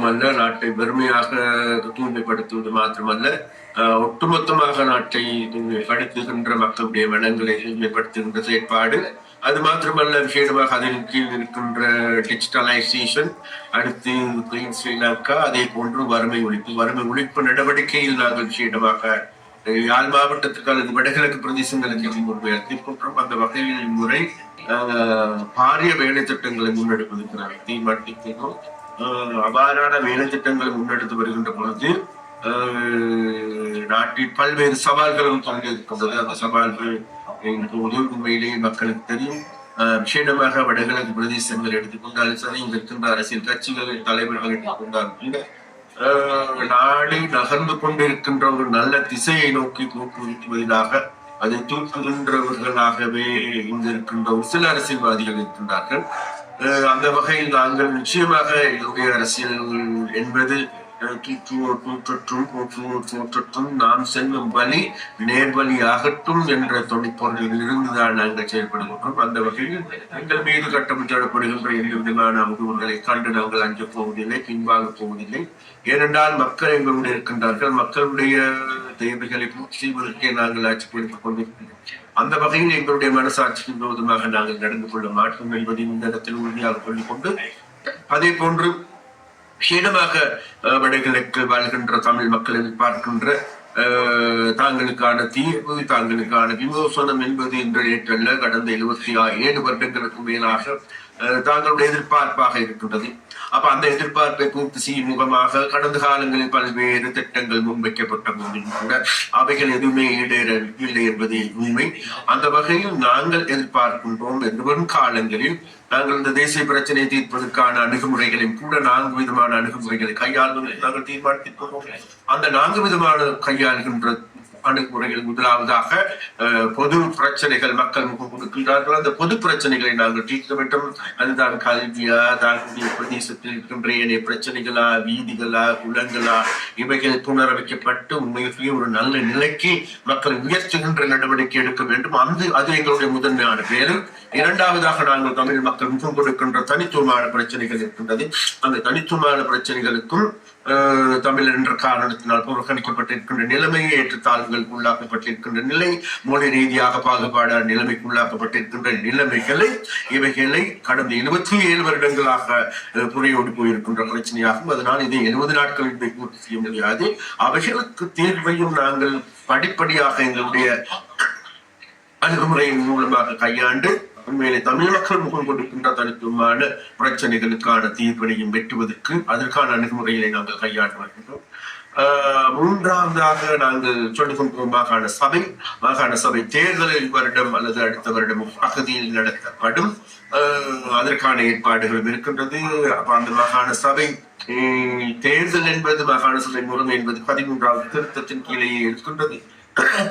மட்டுமல்ல நாட்டை வெறுமையாக தூய்மைப்படுத்துவது மாத்திரமல்ல ஒட்டுமொத்தமாக நாட்டை தூய்மைப்படுத்துகின்ற மக்களுடைய மனங்களை தூய்மைப்படுத்துகின்ற செயற்பாடு. அது மாத்திரமல்ல விஷயமாக அதில் கீழ் இருக்கின்ற டிஜிட்டலைசேஷன் அடுத்து கிளீன் ஸ்ரீலங்கா அதே போன்று வறுமை ஒழிப்பு. வறுமை ஒழிப்பு நடவடிக்கையில் நாங்கள் விஷயமாக யாழ் மாவட்டத்துக்கு அல்லது வடகிழக்கு பிரதேசங்களுக்கு முன்வைத்திருக்கின்றோம் அந்த வகையில் இம்முறை பாரிய வேலை திட்டங்களை முன்னெடுப்பதற்கிறார் தீர்மானிக்கிறோம் அவ்வாறான வேலை திட்டங்களை முன்னெடுத்து வருகின்ற பொழுது நாட்டில் பல்வேறு சவால்களும் தங்கியிருக்கின்றது. அந்த சவால்கள் இப்போது உண்மையிலேயே மக்களுக்கு தெரியும். விசேடமாக வடகிழக்கு பிரதேசங்கள் எடுத்துக்கொண்டாலும் சரி இங்கு இருக்கின்ற அரசியல் கட்சிகளின் தலைவர்கள் எடுத்துக்கொண்டாலும் கூட அஹ், நாடு நகர்ந்து கொண்டிருக்கின்ற ஒரு நல்ல திசையை நோக்கி ஊக்குவிக்குவதாக அதை தூக்குகின்றவர்களாகவே இங்கு இருக்கின்ற ஒரு சில அரசியல்வாதிகள் இருக்கின்றார்கள். அந்த வகையில் நாங்கள் நிச்சயமாக என்னுடைய அரசியல் என்பது தூற்றற்றும் நாம் செல்லும் வழி நேர்வழி ஆகட்டும் என்ற தொழிற்பொருளில் இருந்துதான் நாங்கள் செயல்படுகின்றோம். அந்த வகையில் எங்கள் மீது கட்டமைக்கப்படப்படுகின்ற எந்த விதமான அமுகங்களை கண்டு நாங்கள் அஞ்சப் போவதில்லை பின்வாங்க போவதில்லை. ஏனென்றால் மக்கள் எங்களுடைய இருக்கின்றார்கள். மக்களுடைய தேவைகளை பூர்த்தி செய்வதற்கே நாங்கள் ஆட்சி கொண்டிருக்கின்றோம் அந்த வகையில் எங்களுடைய மனசாட்சியின் போதுமாக நாங்கள் நடந்து கொள்ள மாட்டோம் என்பதை இந்த இடத்தில் உறுதியாக சொல்லிக் கொண்டு அதே போன்று விசேடமாக வடகிழக்கு வாழ்கின்ற தமிழ் மக்களை பார்க்கின்ற தாங்களுக்கான தீர்வு தாங்களுக்கான விமோசனம் என்பது இன்று நேற்றல்ல கடந்த எழுபத்தி ஏழு வருடங்களுக்கு மேலாக தாங்களுடைய எதிர்பார்ப்பாக இருக்கின்றது. அப்ப அந்த எதிர்பார்ப்பை பூர்த்தி செய்யும் முகமாக கடந்த காலங்களில் பல்வேறு திட்டங்கள் முன்வைக்கப்பட்ட போதிலும் கூட அவைகள் எதுவுமே ஈடேறவில்லை என்பதே உண்மை. அந்த வகையில் நாங்கள் எதிர்பார்க்கின்றோம் என்று வரும் காலங்களில் நாங்கள் இந்த தேசிய பிரச்சனையை தீர்ப்பதற்கான அணுகுமுறைகளையும் கூட நான்கு விதமான அணுகுமுறைகளை கையாள்வதை நாங்கள் தீர்மானித்திருக்கிறோம் அந்த நான்கு விதமான கையாளுகின்ற அணுகுமுறைகள் முதலாவதாக பொது பிரச்சனைகள் மக்கள் முகம் கொடுக்கின்றார்கள். அந்த பொது பிரச்சனைகளை நாங்கள் தீர்க்க வேண்டும். அதுதான் கல்வியா தாழ்வுடைய பிரதேசத்தில் இருக்கின்ற ஏனைய பிரச்சனைகளா வீதிகளா குளங்களா இவைகள் புனரமைக்கப்பட்டு உண்மையிலேயே ஒரு நல்ல நிலைக்கு மக்கள் உயர்த்துகின்ற நடவடிக்கை எடுக்க வேண்டும். அந்த அது எங்களுடைய முதன்மையான பேரும் இரண்டாவதாக நாங்கள் தமிழ் மக்கள் முகம் கொடுக்கின்ற தனித்துவமான பிரச்சனைகள் இருக்கின்றது. அந்த தனித்துவமான பிரச்சனைகளுக்கும் தமிழ் என்ற காரணத்தினால் புறக்கணிக்கப்பட்டிருக்கின்ற நிலைமை ஏற்றத்தாழ்வுகளுக்கு உள்ளாக்கப்பட்டிருக்கின்ற நிலை மொழி ரீதியாக பாகுபாடான நிலைமைக்கு உள்ளாக்கப்பட்டிருக்கின்ற நிலைமைகளை இவைகளை கடந்த எழுபத்தி ஏழு வருடங்களாக புரியோடு போயிருக்கின்ற பிரச்சனையாகும். அதனால் இதை எழுபது நாட்களில் பூர்த்தி செய்ய முடியாது. அவைகளுக்கு தீர்வையும் நாங்கள் படிப்படியாக எங்களுடைய அணுகுமுறையின் மூலமாக கையாண்டு உண்மையிலே தமிழ் மக்கள் முகம் கொடுக்கின்ற தனித்துவமான பிரச்சனைகளுக்கான தீர்வினையும் வெட்டுவதற்கு அதற்கான அணுகுமுறைகளை நாங்கள் கையாண்டு வருகின்றோம். ஆஹ் மூன்றாவதாக நாங்கள் சொல்லிக் கொண்டோம் மாகாண சபை. மாகாண சபை தேர்தல் வருடம் அல்லது அடுத்த வருடம் பகுதியில் நடத்தப்படும். ஆஹ் அதற்கான ஏற்பாடுகளும் இருக்கின்றது. அப்ப அந்த மாகாண சபை தேர்தல் என்பது மாகாண சபை மூலம் என்பது பதிமூன்றாவது திருத்தத்தின் கீழே இருக்கின்றது.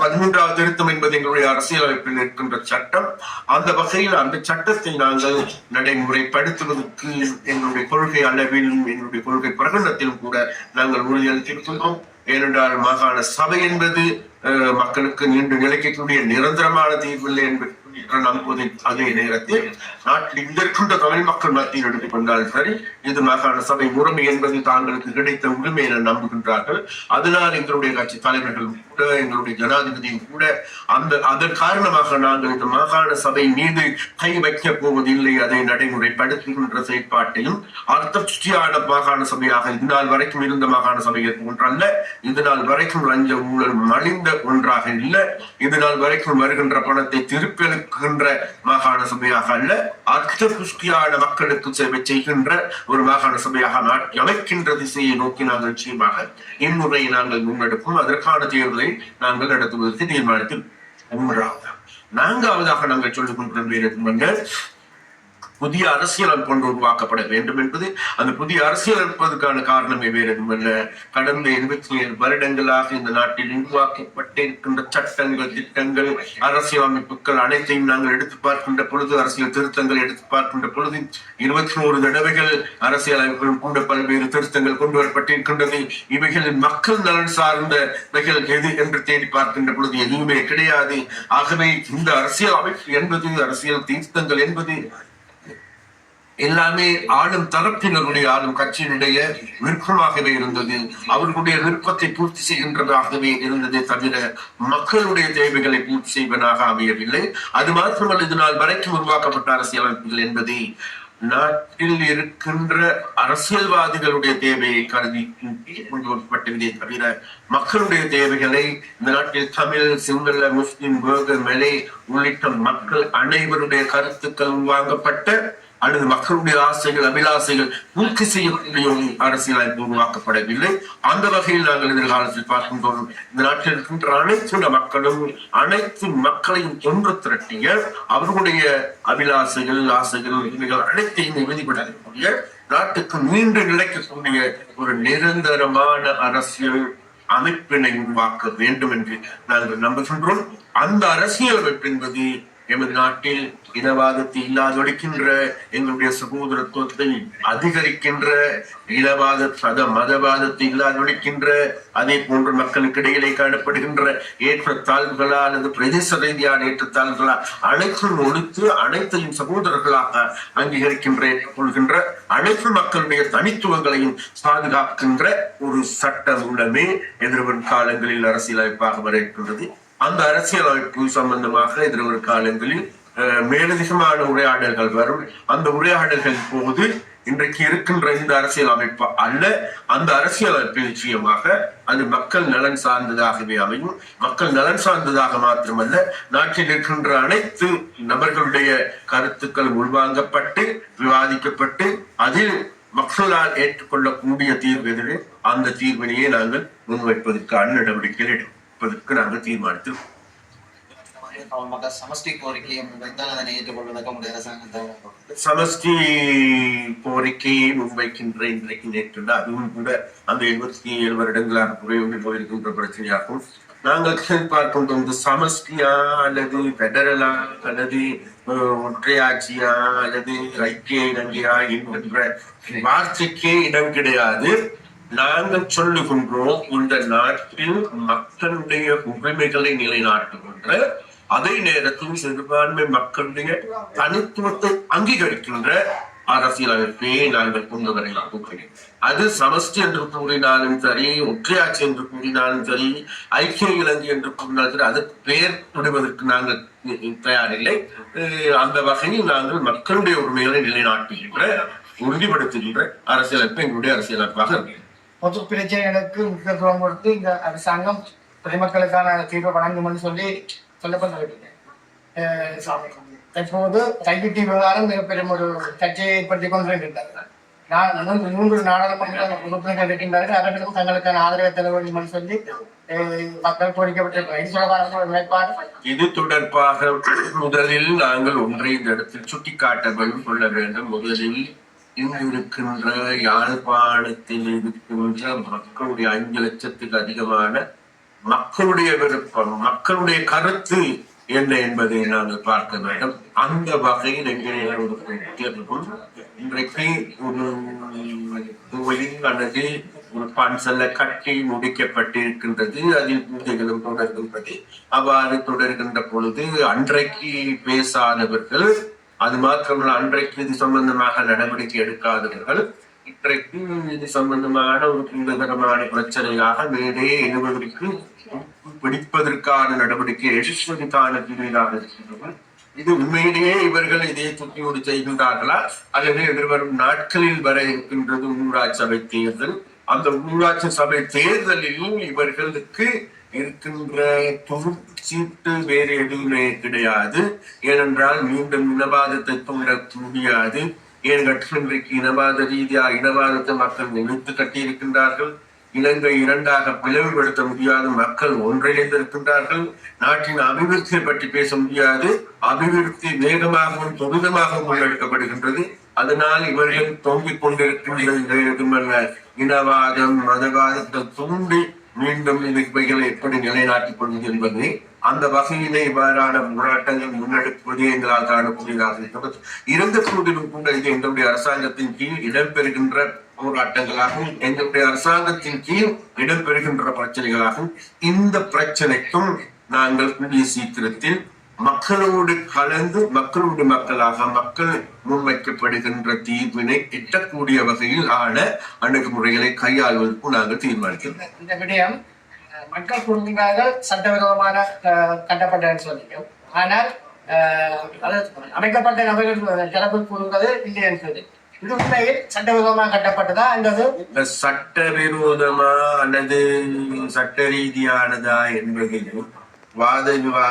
பதிமூன்றாவது திருத்தம் என்பது எங்களுடைய அரசியலமைப்பில் இருக்கின்ற சட்டம். அந்த வகையில் அந்த சட்டத்தை நாங்கள் நடைமுறைப்படுத்துவதற்கு எங்களுடைய கொள்கை அளவிலும் எங்களுடைய கொள்கை பிரகடனத்திலும் கூட நாங்கள் உறுதியளித்திருக்கின்றோம். ஏனென்றால் மாகாண சபை என்பது மக்களுக்கு நீண்டு நிலைக்கக்கூடிய நிரந்தரமான தீர்வில்லை என்பது நம்புவதை அதே நேரத்தில் நாட்டில் இந்த இருக்கின்ற தமிழ் மக்கள் மத்தியில் எடுத்துக்கொண்டால் சரி இது மாகாண சபை உரிமை என்பது தாங்களுக்கு கிடைத்த உரிமை என நம்புகின்றார்கள். அதனால் எங்களுடைய கட்சி தலைவர்கள் கூட எங்களுடைய ஜனாதிபதியும் கூட அந்த அதன் காரணமாக நாங்கள் இந்த மாகாண சபை மீது கை வைக்கப் போவதில்லை அதை நடைமுறைப்படுத்துகின்ற செயற்பாட்டையும் அர்த்தபுஷ்டியான மாகாண சபையாக இதனால் வரைக்கும் இருந்த மாகாண சபை ஒன்றல்ல. இதனால் வரைக்கும் லஞ்ச ஊழல் மலிந்த ஒன்றாக இல்லை. இதனால் வரைக்கும் வருகின்ற பணத்தை திருப்பி அளிக்கின்ற மாகாண சபையாக அல்ல. அர்த்த புஷ்டியான மக்களுக்கு சேவை செய்கின்ற ஒரு மாகாண சபையாக அமைக்கின்ற திசையை நோக்கி நாங்கள் நிச்சயமாக இம்முறையை நாங்கள் முன்னெடுப்போம். அதற்கான தேர்தலை நாங்கள் நடத்துவதற்கு தீர்மானித்து மூன்றாவது நான்காவதாக நாங்கள் சொல்லிக் கொண்டிருந்த புதிய அரசியலமைப்பு ஒன்று உருவாக்கப்பட வேண்டும் என்பது அந்த புதிய அரசியலமைப்பதற்கான காரணமே வேறு எதுவுமல்ல கடந்த இருபத்தி ஏழு வருடங்களாக இந்த நாட்டில் உருவாக்கப்பட்டிருக்கின்ற சட்டங்கள் திட்டங்கள் அரசியலமைப்புகள் அனைத்தையும் நாங்கள் எடுத்து பார்க்கின்ற பொழுது அரசியல் திருத்தங்களை எடுத்து பார்க்கின்ற பொழுது இருபத்தி நூறு தடவைகள் அரசியலமைப்பில் கூட பல்வேறு திருத்தங்கள் கொண்டு வரப்பட்டிருக்கின்றது. இவைகளில் மக்கள் நலன் சார்ந்தவைகள் எது என்று தேடி பார்க்கின்ற பொழுது எதுவுமே கிடையாது. ஆகவே இந்த அரசியல் அமைப்பு என்பது அரசியல் திருத்தங்கள் என்பது எல்லாமே ஆளும் தரப்பினருடைய ஆளும் கட்சியினுடைய விருப்பமாகவே இருந்தது. அவர்களுடைய விருப்பத்தை பூர்த்தி செய்கின்றதாகவே இருந்ததே தவிர மக்களுடைய தேவைகளை பூர்த்தி செய்வதாக அமையவில்லை. அது மாத்திரமல்ல இதனால் வரைக்கும் உருவாக்கப்பட்ட அரசியலமைப்புகள் என்பதை நாட்டில் இருக்கின்ற அரசியல்வாதிகளுடைய தேவையை கருதி கொண்டுவரப்பட்டதே தவிர மக்களுடைய தேவைகளை இந்த நாட்டில் Tamil Sinhala Muslim Burgher Malay உள்ளிட்ட மக்கள் அனைவருடைய கருத்துக்கள் வாங்கப்பட்ட அல்லது மக்களுடைய ஆசைகள் அபிலாசைகள் பூர்த்தி செய்யக்கூடிய ஒரு அரசியலமைப்பு உருவாக்கப்படவில்லை. அந்த வகையில் நாங்கள் எதிர்காலத்தில் பார்க்கின்றோம். இந்த நாட்டில் இருக்கின்ற அனைத்து மக்களும் அனைத்து மக்களையும் ஒன்று திரட்டிய அவர்களுடைய அபிலாசைகள் ஆசைகள் உரிமைகள் அனைத்தையும் உறுதிப்படுத்தக்கூடிய நாட்டுக்கு மீண்டு நிலைக்கக்கூடிய ஒரு நிரந்தரமான அரசியல் அமைப்பினை உருவாக்க வேண்டும் என்று நாங்கள் நம்புகின்றோம். அந்த அரசியல் அமைப்பு என்பது எமது நாட்டில் இனவாதத்தை இல்லாதொழிக்கின்ற எங்களுடைய சகோதரத்துவத்தை அதிகரிக்கின்ற இனவாத சத மதவாதத்தை இல்லாதொழிக்கின்ற அதே போன்ற மக்களுக்கு இடையிலே காணப்படுகின்ற ஏற்றத்தாழ்வுகளா அல்லது பிரதேச ரீதியான ஏற்றத்தாழ்வுகளா அனைத்தும் ஒழித்து அனைத்தையும் சகோதரர்களாக அங்கீகரிக்கின்ற ஏற்றுக்கொள்கின்ற அனைத்து மக்களுடைய தனித்துவங்களையும் பாதுகாக்கின்ற ஒரு சட்ட மூலமே எதிர்வரும் காலங்களில் அரசியலமைப்பாக வர இருக்கின்றது. அந்த அரசியல் அமைப்பு சம்பந்தமாக எதிர்வரும் காலங்களில் மேலதிகமான உரையாடல்கள் வரும். அந்த உரையாடல்கள் போது இன்றைக்கு இருக்கின்ற இந்த அரசியல் அமைப்பு அல்ல அந்த அரசியல் அமைப்பு நிச்சயமாக அது மக்கள் நலன் சார்ந்ததாகவே அமையும். மக்கள் நலன் சார்ந்ததாக மாத்திரமல்ல நாட்டில் இருக்கின்ற அனைத்து நபர்களுடைய கருத்துக்கள் உள்வாங்கப்பட்டு விவாதிக்கப்பட்டு அதில் மக்களால் ஏற்றுக்கொள்ளக்கூடிய தீர்வு எதிரே அந்த தீர்வினையே நாங்கள் முன்வைப்பதற்கான நடவடிக்கைகள் எடுக்கும் எடுப்பதற்கு நாங்கள் தீர்மானித்தோம் சமஷ்டி கோரிக்கையை முன்வைக்கின்ற இன்றைக்கு நேற்று அதுவும் கூட அந்த எழுபத்தி ஏழு வருடங்களாக குறைவுண்டு போயிருக்கின்ற பிரச்சனையாகும். நாங்கள் பார்க்கின்ற சமஷ்டியா அல்லது பெடரலா அல்லது ஒற்றையாட்சியா அல்லது ஐக்கிய இலங்கையா என்கின்ற வார்த்தைக்கே இடம் கிடையாது. நாங்கள் சொல்லுகின்றோம் இந்த நாட்டில் மக்களுடைய உரிமைகளை நிலைநாட்டுகின்ற அதே நேரத்தில் சிறுபான்மை மக்களுடைய தனித்துவத்தை அங்கீகரிக்கின்ற அரசியலமைப்பை நாங்கள் கொண்டு வர அது சமஷ்டி என்று கூறினாலும் சரி ஒற்றையாட்சி என்று கூறினாலும் சரி ஐக்கிய இலங்கை என்று கூறினாலும் சரி அது பெயர் விடுவதற்கு நாங்கள் தயாரில்லை. அஹ் அந்த வகையில் நாங்கள் மக்களுடைய உரிமைகளை நிலைநாட்டுகின்ற உறுதிப்படுத்துகின்ற அரசியலமைப்பு எங்களுடைய அரசியலமைப்பாக இருக்கிறது. பொது பிரச்சனைகளுக்கு முக்கியத்துவம் கொடுத்து இந்த அரசாங்கம் பொதுமக்களுக்கான தீர்வை வழங்கும்னு சொல்லி சொல்லப்பட்டிருக்கு தற்போது கைவிட்டி விவகாரம் மிகப்பெரிய ஒரு சர்ச்சையை ஏற்படுத்தி கொண்டிருக்கின்றார்கள். நான் மூன்று நாடாளுமன்ற உறுப்பினர்கள் இருக்கின்றார்கள். அவர்களும் தங்களுக்கான ஆதரவை தர வேண்டும் என்று சொல்லி மக்கள் கோரிக்கப்பட்டிருக்கிறார் இது ஒரு இது தொடர்பாக முதலில் நாங்கள் ஒன்றை இந்த இடத்தில் சுட்டிக்காட்ட வேண்டும் கொள்ள வேண்டும். முதலில் இங்கு இருக்கின்ற யாழ்ப்பாணத்தில் இருக்கின்ற மக்களுடைய அஞ்சு லட்சத்துக்கு அதிகமான மக்களுடைய விருப்பம் மக்களுடைய கருத்து என்ன என்பதை நாங்கள் பார்க்க வேண்டும். அந்த வகையில் எங்கே ஒரு இன்றைக்கு ஒரு கோயில் அல்லது ஒரு பன்சல்ல கட்டி முடிக்கப்பட்டிருக்கின்றது. அதில் பூஜைகளும் தொடர்கின்றது. அவ்வாறு தொடர்கின்ற பொழுது அன்றைக்கு பேசாதவர்கள் அது மாத்திரமல்ல அன்றைக்கு இது சம்பந்தமாக நடவடிக்கை எடுக்காதவர்கள் இன்றைக்கு இது சம்பந்தமான ஒரு துன்பகரமான பிரச்சனையாக மேலே எழுவதற்கு பிடிப்பதற்கான நடவடிக்கை எடுப்பதற்கான தீர்விலாக இருக்கின்றனர் இது உண்மையிலேயே இவர்கள் இதை துட்டியோடு செய்கின்றார்களா? அல்லது எதிர்வரும் நாட்களில் வர இருக்கின்றது ஊராட்சி சபை தேர்தல்? அந்த ஊராட்சி சபை தேர்தலில் இவர்களுக்கு இருக்கின்ற துருச்சீட்டு வேறு எதுவுமே கிடையாது. ஏனென்றால் மீண்டும் இனவாதத்தை தூண்ட முடியாது. ஏன் இன்றைக்கு இனவாத ரீதியாக இனவாதத்தை மக்கள் நினைத்து கட்டியிருக்கின்றார்கள்? இலங்கை இரண்டாக பிளவுபடுத்த முடியாது. மக்கள் ஒன்றிணைந்திருக்கின்றார்கள். நாட்டின் அபிவிருத்தியை பற்றி பேச முடியாது. அபிவிருத்தி வேகமாகவும் துரிதமாகவும் முன்னெடுக்கப்படுகின்றது அதனால் இவர்கள் தொங்கிக் கொண்டிருக்கின்ற இனவாதம் மதவாதத்தை தூண்டி மீண்டும் இவைகளை எப்படி நிலைநாட்டிக் கொள்வது என்பது அந்த வகையிலே இவ்வாறான போராட்டங்கள் முன்னெடுப்பதே எங்களால் காணக்கூடியதாக இருக்கிறது இருந்த போதிலும் கூட இது எங்களுடைய அரசாங்கத்தின் கீழ் இடம்பெறுகின்ற போராட்டங்களாகவும் எங்களுடைய அரசாங்கத்தின் கீழ் இடம்பெறுகின்ற பிரச்சனைகளாகவும் இந்த பிரச்சனைக்கும் நாங்கள் கூடிய சீக்கிரத்தில் மக்களோடு கலந்து மக்களோடு மக்களாக மக்கள் முன்வைக்கப்படுகின்ற தீர்வினை எட்டக்கூடிய வகையில் ஆன அணுகுமுறைகளை கையாள்வதற்கு நாங்கள் தீர்மானிக்கிறோம். இந்த- விடயம் மக்கள் கூறுகின்றார்கள் சட்டவிரோதமான கட்டப்பட்டன்னு சொன்னீங்க ஆனால் அமைக்கப்பட்ட நபர்கள் தரப்பு கூறுவது இல்லை சொல்லி. இது உண்மையில் சட்டவிரோதமாக கட்டப்பட்டதா அல்லது சட்டவிரோதமா அல்லது சட்ட ரீதியானதா என்பதையும் வாத விவா